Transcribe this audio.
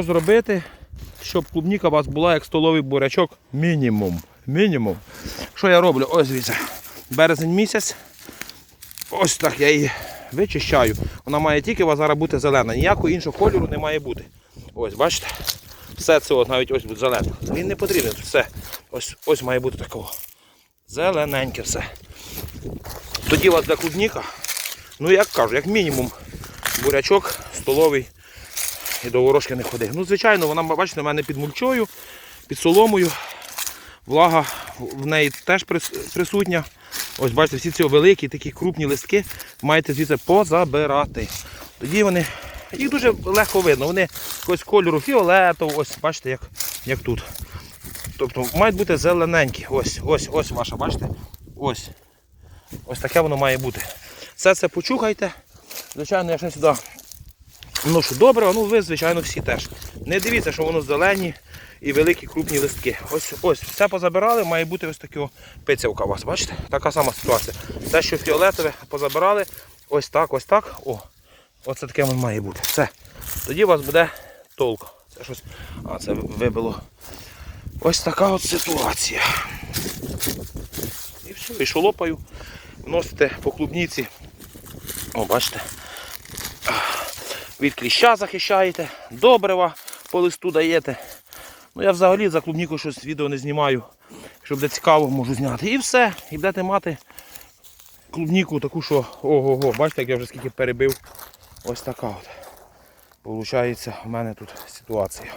Що зробити, щоб клубніка у вас була як столовий бурячок мінімум. Мінімум. Що я роблю? Ось дивіться. Березень місяць. Ось так я її вичищаю. Вона має тільки у вас зараз бути зелена. Ніякого іншого кольору не має бути. Ось, бачите? Все це от, навіть ось буде зелене. Він не потрібен. Все. Ось, ось має бути такого. Зелененьке все. Тоді у вас для клубніка, ну як кажу, як мінімум бурячок столовий і до ворожки не ходи. Ну, звичайно, вона, бачите, в мене під мульчою, під соломою. Влага в неї теж присутня. Ось бачите, всі ці великі, такі крупні листки маєте звідси позабирати. Тоді вони, їх дуже легко видно. Вони якогось кольору фіолетового, ось бачите, як, як тут. Тобто мають бути зелененькі. Ось, ось, ось ваша, бачите? Ось. Ось таке воно має бути. Все це почухайте. Звичайно, я ще сюди ношу добре, ну ви, звичайно, всі теж. Не дивіться, що воно зелені і великі крупні листки. Ось ось все позабирали, має бути ось така пицявка у вас. Бачите? Така сама ситуація. Те, що фіолетове, позабирали, ось так, ось так. О, оце таке воно має бути. Все. Тоді у вас буде толк. Це щось. А, це вибило. Ось така от ситуація. І все, і шолопаю. Вносите по клубніці. О, бачите. Від кліща захищаєте, добрива по листу даєте. Ну я взагалі за клубніку щось відео не знімаю. щоб буде цікаво, можу зняти. І все. І будете мати клубніку таку, що ого-го, бачите, як я вже скільки перебив. Ось така от. Получається, в мене тут ситуація.